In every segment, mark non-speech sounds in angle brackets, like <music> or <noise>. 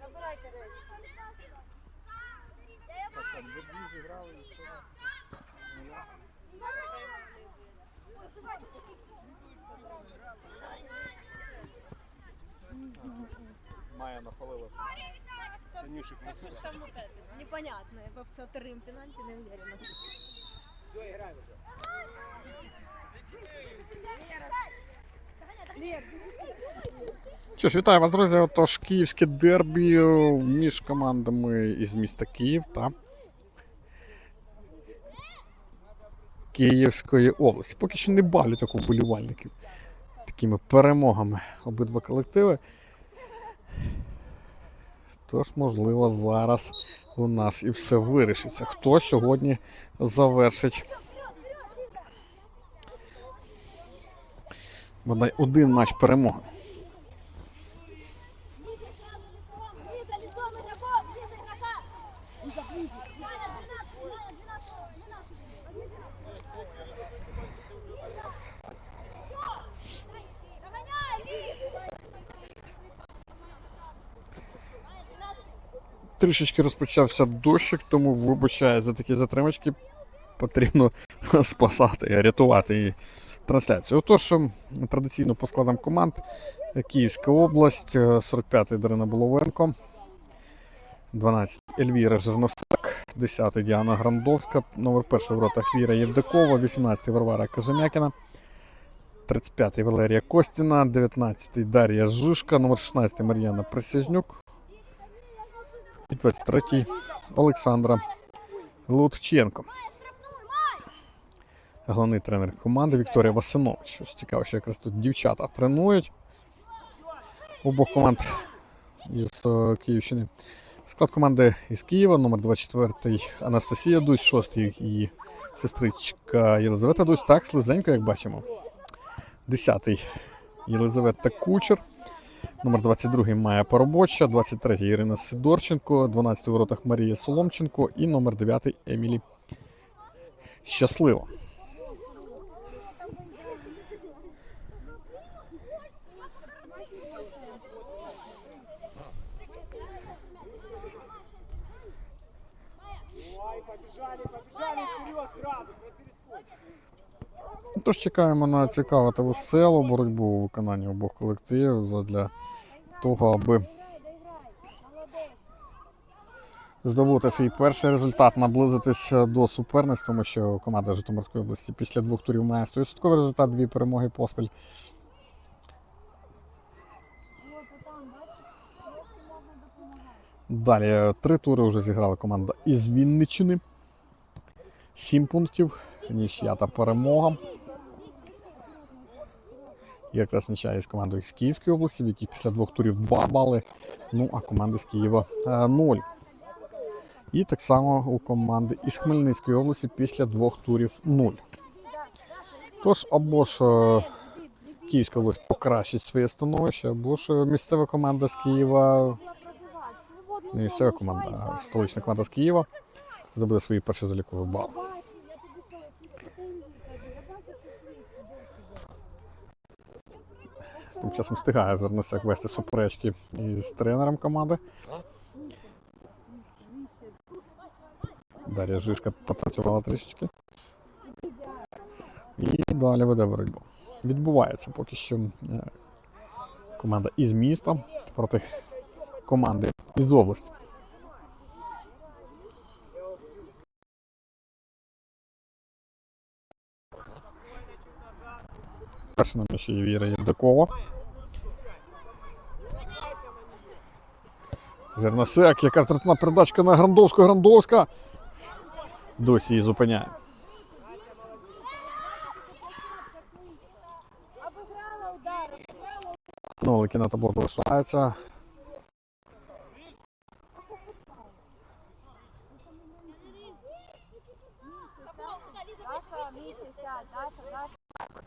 Забирайте речі. Майя нахвалила. Танюшик Что ж там вот это? Непонятно. Я по вторым пенальти не уверена. Лер, Що ж, вітаю вас, друзі. Отож, київське дербі між командами із міста Київ та Київської області. Поки що не балять таку вболівальників такими перемогами обидва колективи. Тож, можливо, зараз у нас і все вирішиться. Хто сьогодні завершить бодай один матч перемоги. Трішечки розпочався дощик, тому вибачаю за такі затримочки. Потрібно <laughs> спасати, рятувати її трансляцію. Отож, ем, традиційно по складам команд Київська область, е, 45-й Дарина Боловенко, 12 Ельвіра Жирносак, 10-й Діана Грандовська, номер 1 в ротах Віра Євдакова, 18-й Варвара Кожем'якіна, 35-й Валерія Костіна, 19-й Дар'я Жишка, номер 16 Мар'яна Присязнюк, 23-й Олександра Лутченко. Головний тренер команди Вікторія Васинович. Щось цікаво, що якраз тут дівчата тренують. Обох команд із е, Київщини. Склад команди із Києва, номер 24-й Анастасія Дусь, 6 її сестричка Єлизавета Дусь. Так, слизенько, як бачимо. 10-й Єлизавета Кучер. Номер 22 Майя Поробоча, 23 Ірина Сидорченко, 12 у воротах Марія Соломченко і номер 9 Емілі Щасливо. Тож чекаємо на цікаву та веселу боротьбу у виконанні обох колективів задля того, аби здобути свій перший результат, наблизитись до суперниць, тому що команда Житомирської області після двох турів має 100% результат, дві перемоги поспіль. Далі три тури вже зіграла команда із Вінниччини. Сім пунктів, нічия та перемога. Якраз нічия із командою з Київської області, в якій після двох турів 2 бали. Ну, а команди з Києва 0. І так само у команди із Хмельницької області після двох турів 0. Тож, або ж е, Київська область покращить своє становище, або ж е, місцева команда з Києва, не місцева команда, а столична команда з Києва здобуде свої перші залікові бали. Тим часом встигає Зерносяк вести суперечки із тренером команди. Дар'я Жишка попрацювала трішечки. І далі веде боротьбу. Відбувається поки що е, команда із міста проти команди із області. Перша нам ще є Віра Євдакова. Зерносек, яка стратна передачка на Грандовську, Грандовська. Досі її зупиняє. удар, Ну, на табло.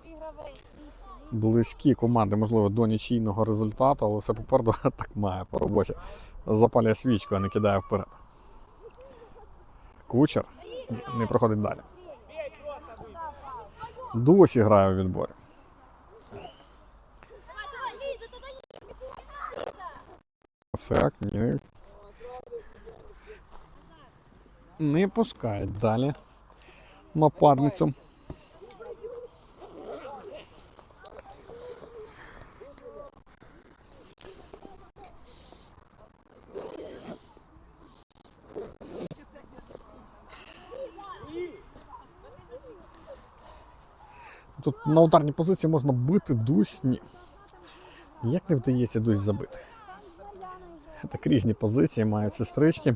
Ігровий. Близькі команди, можливо, до нічийного результату, але все попереду <laughs> так має по роботі. Запалює свічку, а не кидає вперед. Кучер. Не проходить далі. Досі грає у відборі. Так, ні. Не пускають далі нападницю. Тут на ударній позиції можна бити дусь. Як не вдається дусь забити? Так різні позиції мають сестрички.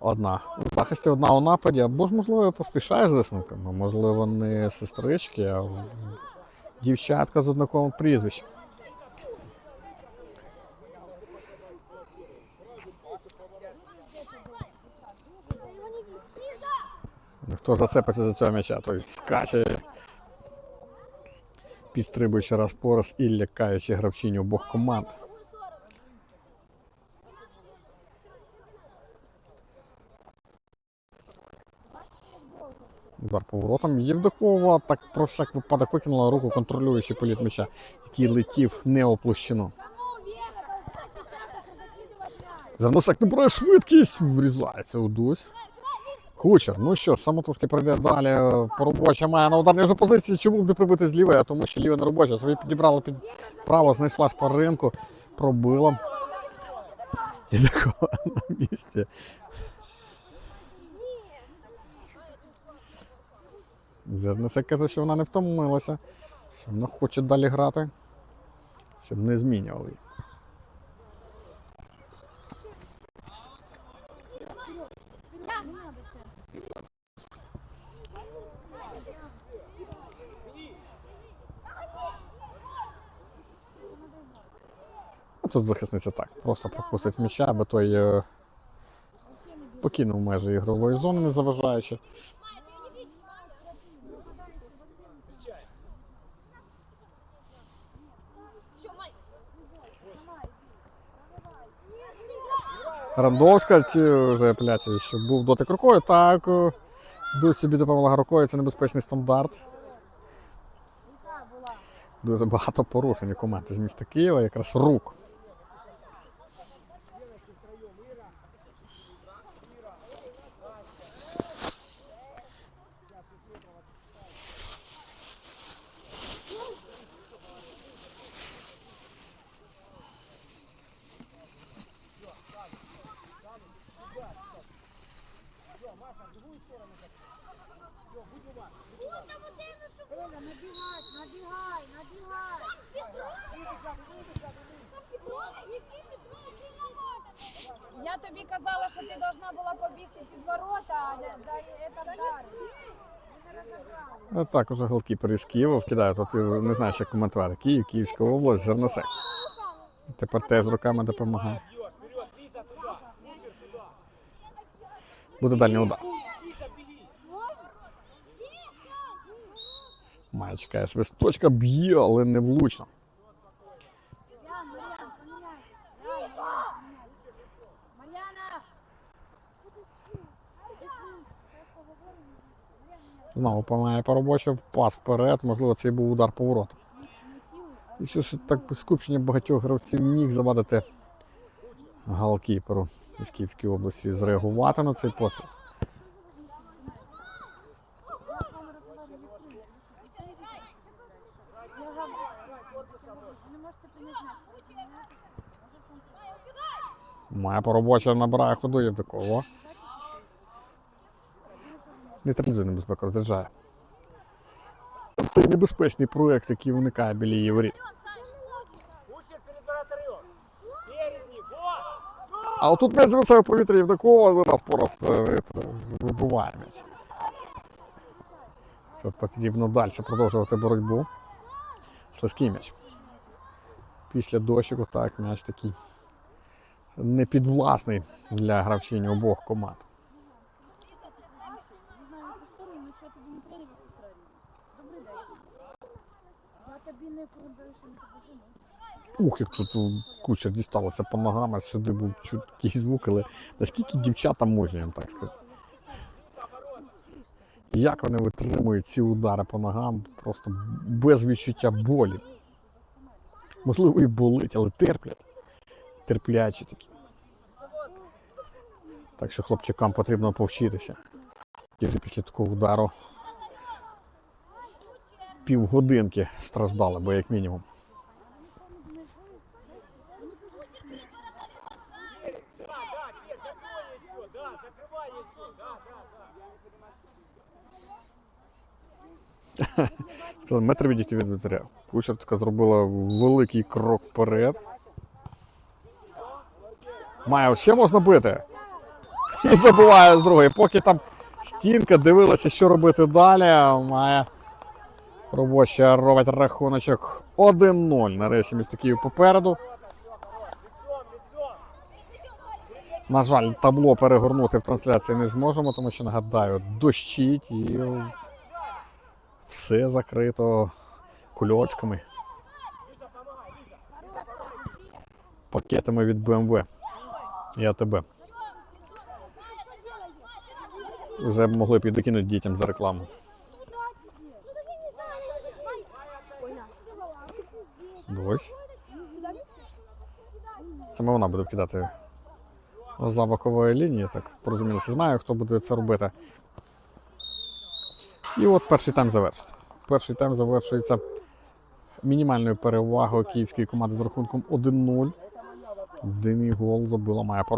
Одна у захисті, одна у нападі, або ж, можливо, поспішає з висновками. Можливо, не сестрички, а дівчатка з однаковим прізвищем. Хто зацепиться за цього м'яча, той скаче, підстрибуючи раз по раз і лякаючи гравчині обох команд. Удар поворотом. Євдокова так про всяк випадок викинула руку, контролюючи політ м'яча, який летів не у площину. Заносик набирає швидкість, врізається у дусь. Кучер, ну що самотужки прийде далі. Поробоча має на ударній вже позиції. Чому б не прибити з лівої, тому що ліве не робоче. Собі підібрала під право, знайшла шпаринку, пробила. І такого <laughs> на місці. Зернесе каже, що вона не втомилася, що вона хоче далі грати, щоб не змінювали. Тут захисниця так, просто пропустить м'яча, аби той е, покинув межі ігрової зони, не заважаючи. Рандовська, вже апеляції, що був дотик рукою. Так, е, Дусь собі допомогла рукою, це небезпечний стандарт. Дуже багато порушень у команди з міста Києва, якраз рук. Набігай, набігай, набігай. Я тобі казала, що ти должна була побігти під ворота, а це вдар. А так, уже голкіпер із Києва вкидає, то ти не знаєш, як коментувати. Київ, Київська область, Зерносек. Тепер теж руками допомагає. Буде дальній удар. Має чекає свисточка, б'є, але не влучно. Знову помагає по робочу, пас вперед, можливо, це і був удар поворотом. І що ж так скупчення багатьох гравців міг завадити галкіперу із Київської області зреагувати на цей постріл. Має поробоча набирає ходу Євдокова. Нейтралізує небезпеку, розряджає. Це небезпечний проект, який виникає біля її воріт. А отут м'яч зависає в повітря Євдокова, зараз пораз це, вибиває м'яч. Тут потрібно далі продовжувати боротьбу. Слизький м'яч. Після дощику, так, м'яч такий непідвласний для гравчині обох команд. Не не не не. Ух, як тут у кучер дісталося по ногам, сюди був чуткий звук, але наскільки дівчата можуть, я так сказати. Як вони витримують ці удари по ногам, просто без відчуття болі. Можливо, і болить, але терплять. Терплячі такі. Так що хлопчикам потрібно повчитися. Вже після такого удару півгодинки страждали, бо як мінімум. Сказали, метр відійти від вратаря. Кучертка зробила великий крок вперед. Має, ще можна бити. <laughs> І забуває з другої. Поки там стінка дивилася, що робити далі. Має робоча робить рахуночок 1-0. Нарешті місто Київ попереду. На жаль, табло перегорнути в трансляції не зможемо, тому що нагадаю, дощить і все закрито кульочками. Пакетами від BMW і АТБ. Вже могли б і докинути дітям за рекламу. Ось. Саме вона буде вкидати за бокової лінії, так порозумілося. Знаю, хто буде це робити. І от перший тайм завершиться. Перший тайм завершується мінімальною перевагою київської команди з рахунком 1-0. Єдиний гол забила моя по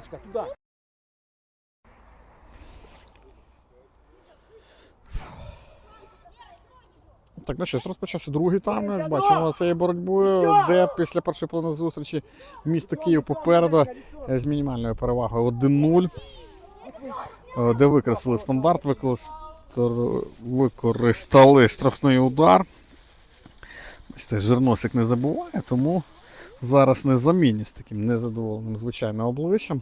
туда. Так, ну що ж, розпочався другий тайм. Як бачимо цієї боротьби, де після першої половини зустрічі місто Київ попереду е, з мінімальною перевагою 1-0. е, Де використали стандарт, використали штрафний удар. Жирносик не забуває, тому зараз не замінні з таким незадоволеним звичайним обличчям.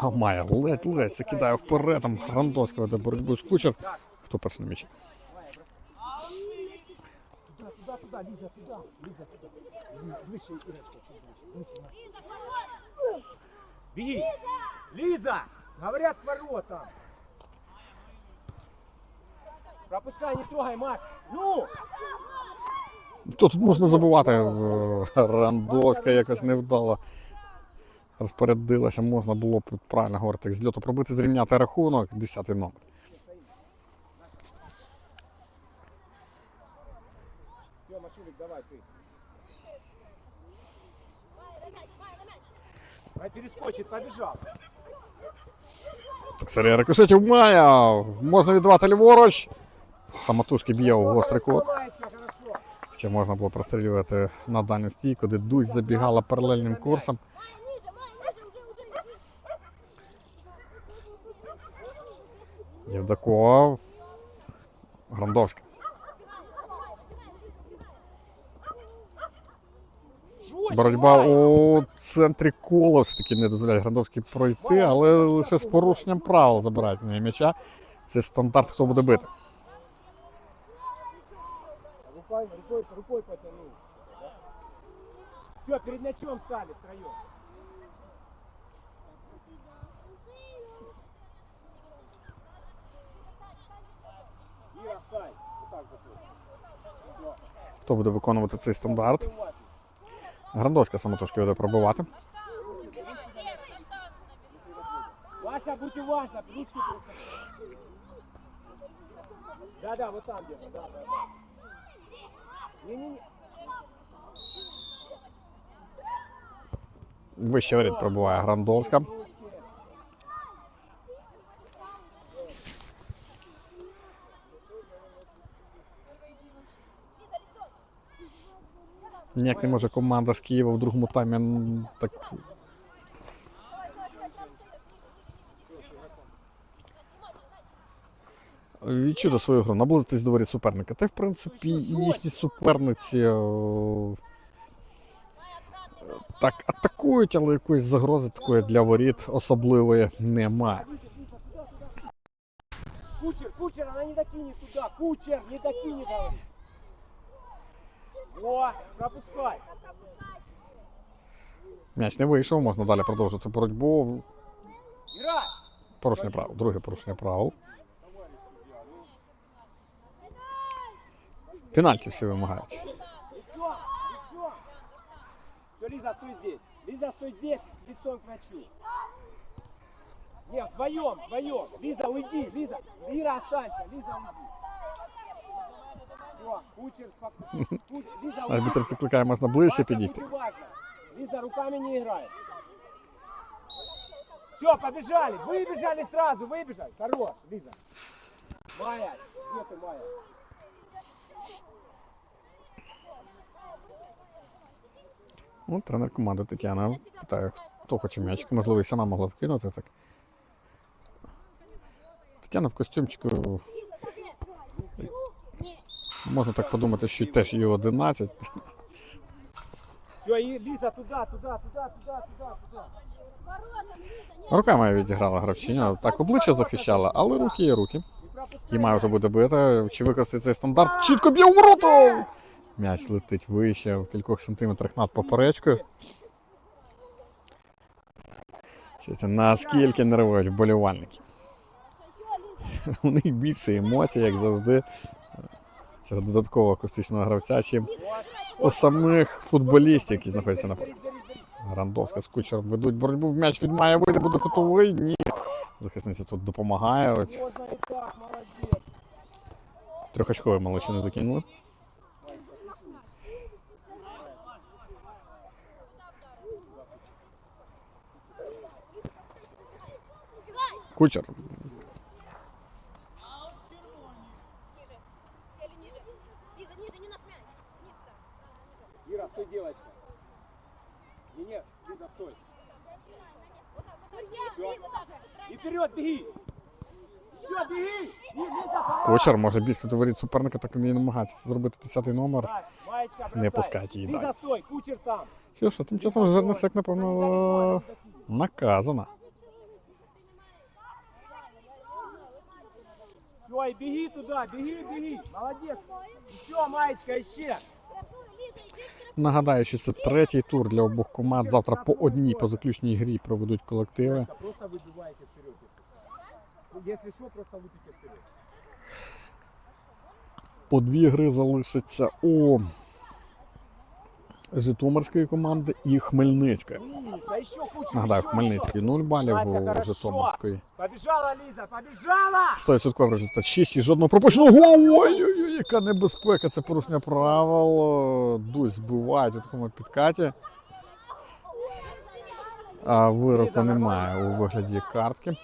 А має ледь-ледь закидає вперед, там Грандовського веде боротьбу з кучер. Хто перший на м'ячі? Туда, туда, Лиза, туда. Лиза, туда. Выше, Ирочка, чуть выше. Выше. Беги! Лиза! Говорят, к воротам. Пропускай, не трогай, Маш. Ну! Тут можна забувати. е, Рандовська якось невдало розпорядилася. Можна було б правильно говорити, з льоту пробити, зрівняти рахунок, 10 номер. Так, серія рикошетів має. Можна віддавати ліворуч. Самотужки б'є у гострий кут. Ще можна було прострілювати на дальню стійку, де Дусь забігала паралельним курсом. Євдаков. Грандовська. Боротьба у центрі кола все-таки не дозволяє Грандовській пройти, але лише з порушенням правил забирають м'яча. Це стандарт, хто буде бити. Рукой, рукой, рукой потянул. Все, перед мячом стали втроем. Так. Хто буде виконувати цей стандарт? Грандовська самотужки буде пробивати. Вася, будь уважна, ручки перед собой. Да, да, вот там где-то, да, да, да. Вище воріт пробиває Грандовська. Ніяк не може команда з Києва в другому таймі так. Відчути свою гру, наблизитись до воріт суперника. Та в принципі їхні суперниці о, так атакують, але якоїсь загрози такої для воріт особливої немає. Кучер, кучер, она не докинет туда. Кучер, не докинет. говорит. Во, пропускай. М'яч не вийшов, можна далі продовжити боротьбу. Порушення правил, друге порушення правил. Пенальті всі вимагають. Все, Лиза, стой здесь. Лиза, стой здесь, лицом к мячу. Нет, вдвоем, вдвоем. Лиза, уйди, Лиза. Ира, останься, Лиза, уйди. Все, кучер, спокойно. Кучер, Лиза, уйди. Арбітр закликає, можна ближче Вася, підійти. будь уважна. Лиза, руками не играет. Все, побежали. Выбежали сразу, выбежали. Хорош, Лиза. Майя, где ты, Майя? Ну, тренер команди Тетяна питає, хто хоче м'ячик, можливо, і сама могла вкинути так. Тетяна в костюмчику. Можна так подумати, що теж їй 11. Все, и Лиза, туда, туда, туда, туда, туда, туда. Руками відіграла гравчиня, так обличчя захищала, але руки є руки. І має вже буде бита. Чи використати цей стандарт? Чітко б'є у ворота! М'яч летить вище в кількох сантиметрах над поперечкою. Чуєте, наскільки нервують вболівальники. У них більше емоцій, як завжди. Цього додаткового акустичного гравця, чим у самих футболістів, які знаходяться на полі. Рандовська з кучером ведуть боротьбу. М'яч від має вийти, буде кутовий. Ні. Захисниця тут допомагає. Трьохочковий молодчину закинули. Кучер. Сели ниже. Лиза, ниже, не наш мяч. Низ там. Ира, стой, девочка. Не, нет, Лиза, стой. И вперед, беги. Все, беги! Не, Кочер може бігти до воріт суперника, так він і намагається зробити 10-й номер. Не пускайте її далі. кучер. Що тим часом Жернесек, напевно, наказана. Все, и беги туда, беги, беги. Молодец. Все, Маечка, еще. Нагадаю, що це третій тур для обох команд. Завтра по одній по заключній грі проведуть колективи. Просто вибиваєте вперед. Якщо що, просто лупите вперед. По дві гри залишиться у Житомирської команди і Хмельницької. Нагадаю, Хмельницький 0 балів у. Житомирської. еще. Побежала, Лиза, побежала! 100% результат 6 і жодного пропущеного. Ой-ой-ой, яка небезпека. Це порушення правил. Дусь збивають у такому підкаті. А вироку немає у вигляді картки.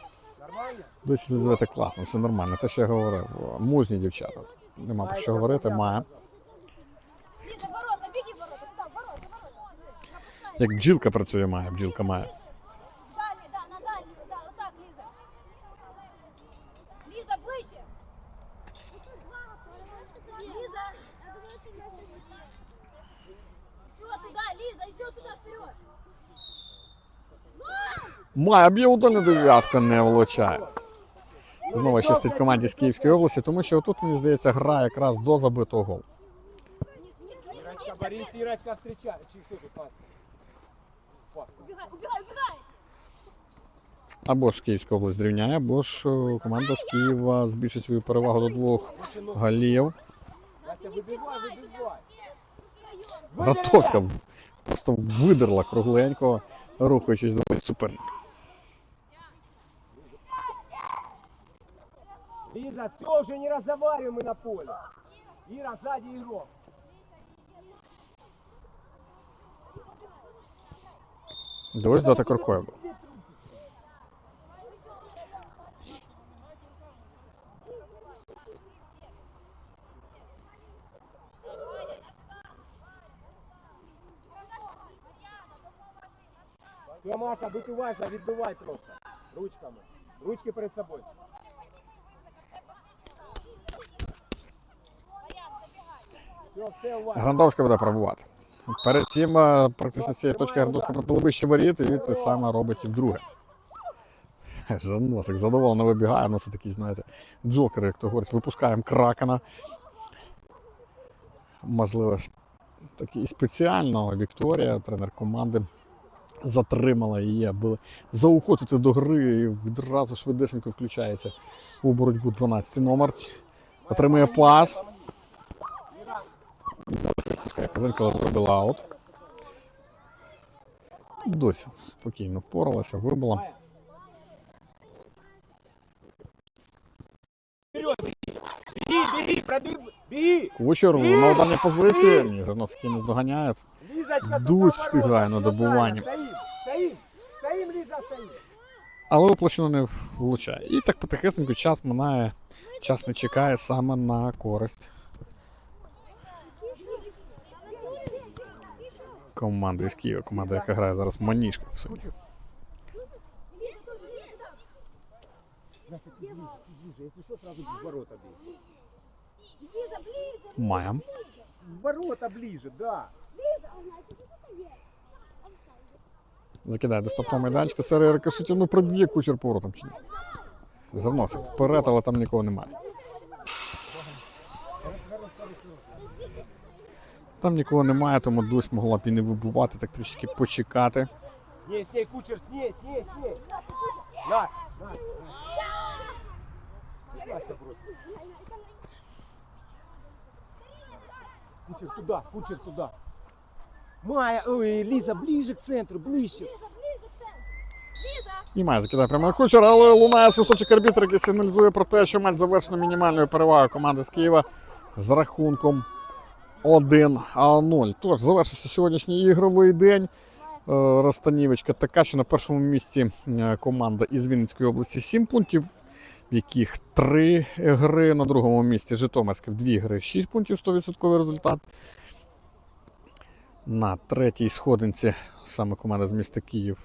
Досі називати класно, це нормально. Те, що я говорив. Мужні дівчата. Нема про що говорити, має. Ліза, ворота, біги ворота, туди, ворота, ворота. Запускай. Як бджілка працює, має, бджілка має. Далі, да, на дальню, да, отак, Ліза. Ліза, ближче. Ліза. Все, туда, Ліза, еще туда, вперед. Має б'є удольна дев'ятка, не влучає. Знову щастить команді з Київської області, тому що тут, мені здається, гра якраз до забитого голу. Борис, Ирочка, встречай. Чи кто тут пас? Пас. Убігай, убігай, убігай. Або ж Київська область зрівняє, або ж е, команда з Києва збільшить свою перевагу до двох Выше ног. голів. Настя, выбивай, выбивай. Гратовська в- просто видерла кругленько, рухаючись до суперника. Лиза, все, уже не разговариваем мы на поле. Ира, сзади игрок. Дивись, дати крокою був. Все, Маша, выбивайся, відбивай просто. Ручками. Ручки перед собой. Все, все, уважно. Грандовська буде пробувати. Перед цим е, практично цієї точки Грандовська пробула вище воріт, і те саме робить і вдруге. Жаносик задоволено вибігає, ну це такий, знаєте, джокер, як то говорять, випускаємо кракена. Можливо, такий спеціально Вікторія, тренер команди, затримала її, аби заохотити до гри і відразу швидесенько включається у боротьбу 12 номер. Отримує пас. Хвилинка зробила аут. Досі спокійно впоралася, вибила. Кучер на ударній позиції. Ні, Зерновський не здоганяє. Дусь встигає на стоим, Але оплачено не влучає. І так потихесенько час минає, час не чекає саме на користь команди із Києва. Команда, яка грає зараз в Маніжку в селі. В ворота ближе, да. Закидає до стартового майданчика. Серія рикошетів, ну проб'є кучер поворотом чи ні. Заносить вперед, але там нікого немає. Там нікого немає, тому Дусь могла б і не вибувати, так трішки почекати. С ней, кучер, с ней, с ней, с ней. На, на. Кучер туда, кучер туда. Майя, ой, Лиза, ближе к центру, ближе. І має закидає прямо на кучер, але лунає свисточок арбітр, який сигналізує про те, що матч завершено мінімальною перевагою команди з Києва з рахунком 1-0. Тож завершився сьогоднішній ігровий день. Е, Розстанівочка така, що на першому місці е, команда із Вінницької області 7 пунктів, в яких 3 гри. На другому місці Житомирська в 2 гри 6 пунктів, 100% результат. На третій сходинці саме команда з міста Київ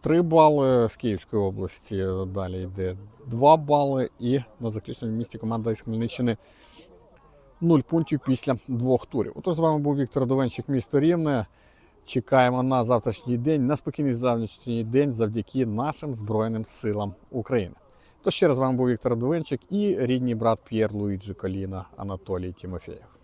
3 бали з Київської області. Далі йде 2 бали. І на заключному місці команда із Хмельниччини 0 пунктів після двох турів. Отож, з вами був Віктор Довенчик, місто Рівне. Чекаємо на завтрашній день, на спокійний завтрашній день завдяки нашим Збройним силам України. То ще раз з вами був Віктор Довенчик і рідний брат П'єр Луїджі Коліна Анатолій Тімофєєв.